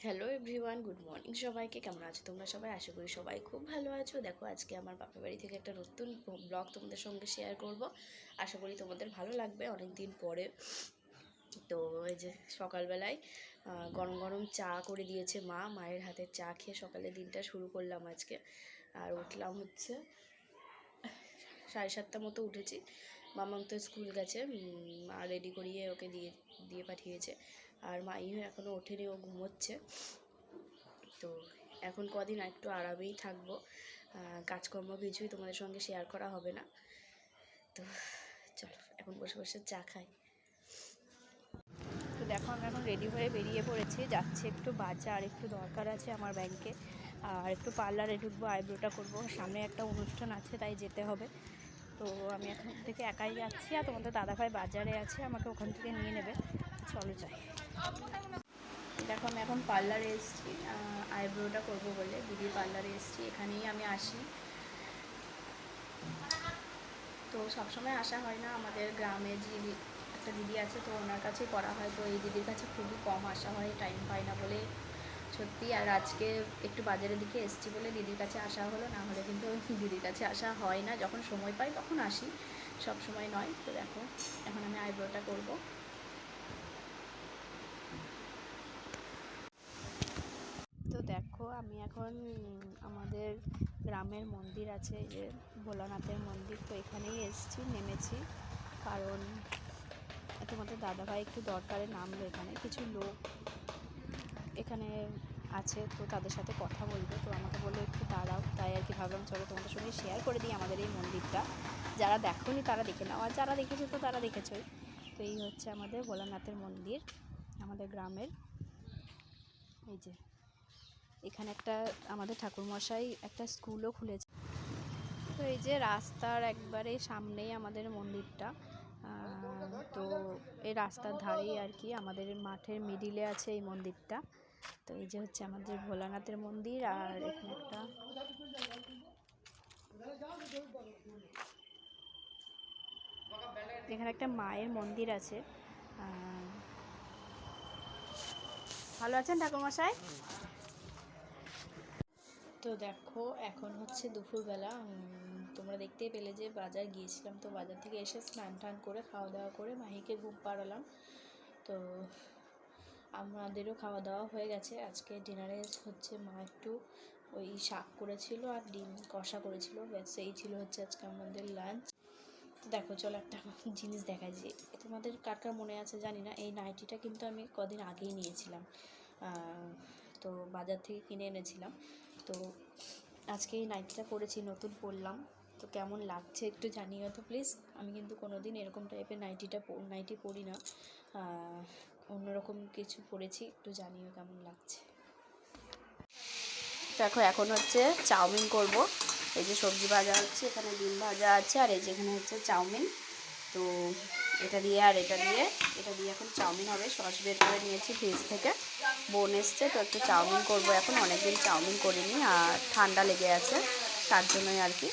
Hello everyone good morning সবাইকে। কেমন আছো তোমরা সবাই? আশা করি সবাই খুব ভালো আছো। দেখো, আজকে আমার বাপের বাড়ি থেকে একটা নতুন ব্লগ তোমাদের সঙ্গে শেয়ার করব। আশা করি তোমাদের ভালো লাগবে অনেক দিন পরে। তো এই যে সকালবেলায় গরম গরম চা করে দিয়েছে মা। মায়ের হাতের চা খেয়ে সকালে দিনটা শুরু করলাম আজকে। আর উঠলাম হচ্ছে সাড়ে সাতটা মতো উঠেছি। মামাম তো স্কুল গেছে মা রেডি করিয়ে ওকে দিয়ে দিয়ে পাঠিয়েছে। আর মা মাইও এখনও ওঠেনি, ও ঘুমোচ্ছে। তো এখন কদিন একটু আরামেই থাকব। কাজকর্ম কিছুই তোমাদের সঙ্গে শেয়ার করা হবে না। তো চলো, এখন বসে বসে চা খাই। তো দেখো আমি এখন রেডি হয়ে বেরিয়ে পড়েছি। যাচ্ছে একটু বাজার, একটু দরকার আছে আমার ব্যাংকে আর একটু পার্লারে ঢুকবো আইব্রোটা করব। সামনে একটা অনুষ্ঠান আছে, তাই যেতে হবে। তো আমি এখন থেকে একাই যাচ্ছি আর তোমাদের দাদাভাই বাজারে আছে, আমাকে ওখান থেকে নিয়ে নেবে। চলো যাই। দেখো আমি এখন পার্লারে এসেছি আইব্রোটা করব বলে। দিদির পার্লারে এসেছি, এখানেই আমি আসি। তো সবসময় আসা হয় না, আমাদের গ্রামে যে একটা দিদি আছে তো ওনার কাছেই করা হয়। তো এই দিদির কাছে খুবই কম আসা হয়, টাইম পাই না বলে সত্যি, আর আজকে একটু বাজারের দিকে এসছি বলে দিদির কাছে আসা হলো, না হলে কিন্তু দিদির কাছে আসা হয় না। যখন সময় পাই তখন আসি, সব সময় নয়। তো দেখো, এখন আমি আইব্রোটা করব। তো দেখো, আমি এখন আমাদের গ্রামের মন্দির আছে যে ভোলানাথের মন্দির। তো এখানেই এসেছি, নেমেছি। কারণ তোমাদের দাদাভাই একটু দরকারে নামলো এখানে। কিছু লোক এখানে আছে, তো তাদের সাথে কথা বলবে। তো আমাকে বলল, একটু দাঁড়াও। তাই আর কি ভাবলাম, চলো তোমাদের সঙ্গে শেয়ার করে দিই আমাদের এই মন্দিরটা। যারা দেখোনি তারা দেখে নাও, আর যারা দেখেছ তো তারা দেখেছোই। তো এই হচ্ছে আমাদের ভোলানাথের মন্দির, আমাদের গ্রামের। এই যে, এখানে একটা আমাদের ঠাকুরমশাই একটা স্কুলও খুলেছে। তো এই যে রাস্তার একবারে সামনেই আমাদের মন্দিরটা। তো এই রাস্তার ধারেই আর কি আমাদের মাঠের মিডিলে আছে এই মন্দিরটা। তো এই যে হচ্ছে আমাদের ভোলানাথের মন্দির আর এখানে একটা এখানে একটা মায়ের মন্দির আছে। ভালো আছেন ঠাকুরমশাই? তো দেখো, এখন হচ্ছে দুপুরবেলা তোমরা দেখতেই পেলে যে বাজার গিয়েছিলাম, তো বাজার থেকে এসে স্নান টান করে, খাওয়া দাওয়া করে মাহিকে ঘুম পাড়ালাম। তো আমাদেরও খাওয়া দাওয়া হয়ে গেছে। আজকে ডিনারে হচ্ছে মা একটু ওই শাক করেছিল আর ডিম, কষা করেছিল। ব্যাস, এই ছিল হচ্ছে আজকে আমাদের লাঞ্চ তো দেখো, চলো একটা জিনিস দেখা যে, তোমাদের কার কার মনে আছে জানি না। এই নাইটিটা কিন্তু আমি কদিন আগেই নিয়েছিলাম। তো বাজার থেকে কিনে এনেছিলাম। তো আজকে এই নাইটিটা পরেছি, নতুন পরলাম। তো কেমন লাগছে একটু জানিও তো প্লিজ আমি কিন্তু কোনো দিন এরকম টাইপের নাইটিটা নাইটি পরি না। অন্যরকম কিছু পরেছি একটু জানিও কেমন লাগছে। দেখো, এখন হচ্ছে চাউমিন করব। এই যে সবজি ভাজা হচ্ছে, এখানে ডিম ভাজা আছে, আর এই যে এখানে হচ্ছে চাউমিন। তো এটা দিয়ে আর এটা দিয়ে এটা দিয়ে এখন চাউমিন হবে। সস বের করে নিয়েছি ফ্রিজ থেকে। বোন এসছে, তো একটু চাউমিন করব। এখন অনেকদিন চাউমিন করিনি, আর ঠান্ডা লেগে আছে, তার জন্যই আর কি।